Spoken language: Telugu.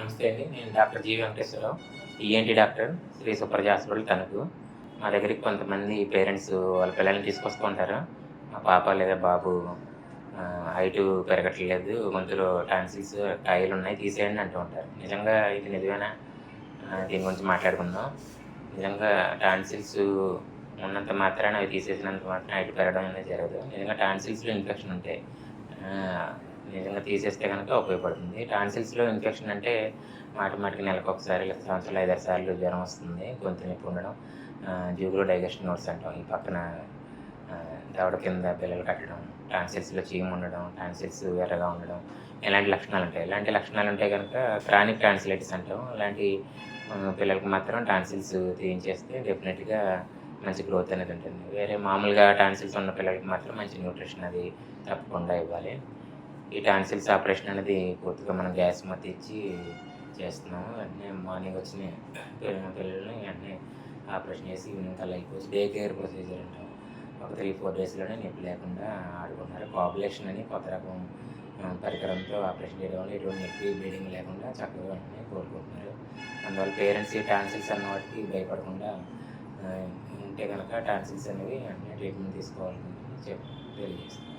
నమస్తే అండి నేను doctor G Venkateswara Rao ENT doctor Sri Supraja hospital Tanuku. మా దగ్గరికి కొంతమంది పేరెంట్స్ వాళ్ళ పిల్లల్ని తీసుకొస్తూ ఉంటారు మా పాప లేదా బాబు హైటు పెరగట్లేదు గొంతులో టాన్సిల్స్ కాయలు ఉన్నాయి తీసేయండి అంటూ ఉంటారు. నిజంగా ఇది నిజమేనా? దీని గురించి మాట్లాడుకుందాం. నిజంగా టాన్సిల్స్ ఉన్నంత మాత్రాన అవి తీసేసినంత మాత్రం హైట్ పెరగడం అనేది జరగదు. నిజంగా టాన్సిల్స్లో ఇన్ఫెక్షన్ ఉంటాయి తీసేస్తే కనుక ఉపయోగపడుతుంది. టాన్సిల్స్లో ఇన్ఫెక్షన్ అంటే మాట మాటికి నెలకు ఒకసారి లేదా సంవత్సరాలు ఐదారు సార్లు జ్వరం వస్తుంది గొంతు నొప్పి ఉండడం జూగులో డైజెషన్ నోట్స్ అంటాం. ఈ పక్కన దవడ కింద పిల్లలు కట్టడం టాన్సిల్స్లో చీము ఉండడం టాన్సిల్స్ ఎర్రగా ఉండడం ఇలాంటి లక్షణాలు ఉంటాయి. ఇలాంటి లక్షణాలు ఉంటాయి కనుక క్రానిక్ టాన్సిలైటిస్ అంటాం. అలాంటి పిల్లలకు మాత్రం టాన్సిల్స్ తీయించేస్తే డెఫినెట్గా మంచి గ్రోత్ అనేది ఉంటుంది. వేరే మామూలుగా టాన్సిల్స్ ఉన్న పిల్లలకి మాత్రం మంచి న్యూట్రిషన్ అది తప్పకుండా ఇవ్వాలి. ఈ టాన్సిల్స్ ఆపరేషన్ అనేది పూర్తిగా మనం గ్యాస్ మధ్య ఇచ్చి చేస్తున్నాము. వెంటనే మార్నింగ్ వచ్చిన పిల్లల్ని వెంటనే ఆపరేషన్ చేసి ఈవినింగ్ కల్లా అయిపోయి డే కేర్ ప్రొసీజర్ అంటాం. ఒక త్రీ ఫోర్ డేస్లోనే నొప్పి లేకుండా ఆడుకుంటున్నారు. పాపులేషన్ అని కొత్త రకం పరికరంతో ఆపరేషన్ చేయడం వల్ల ఎటువంటి నొప్పి బ్లీడింగ్ లేకుండా చక్కగా వెంటనే కోలుకుంటున్నారు. అందువల్ల పేరెంట్స్ ఈ టాన్సిల్స్ అన్న వాటికి భయపడకుండా ఉంటే కనుక టాన్సిల్స్ అనేవి వెంటనే ట్రీట్మెంట్ తీసుకోవాలని చెప్పి తెలియజేస్తాను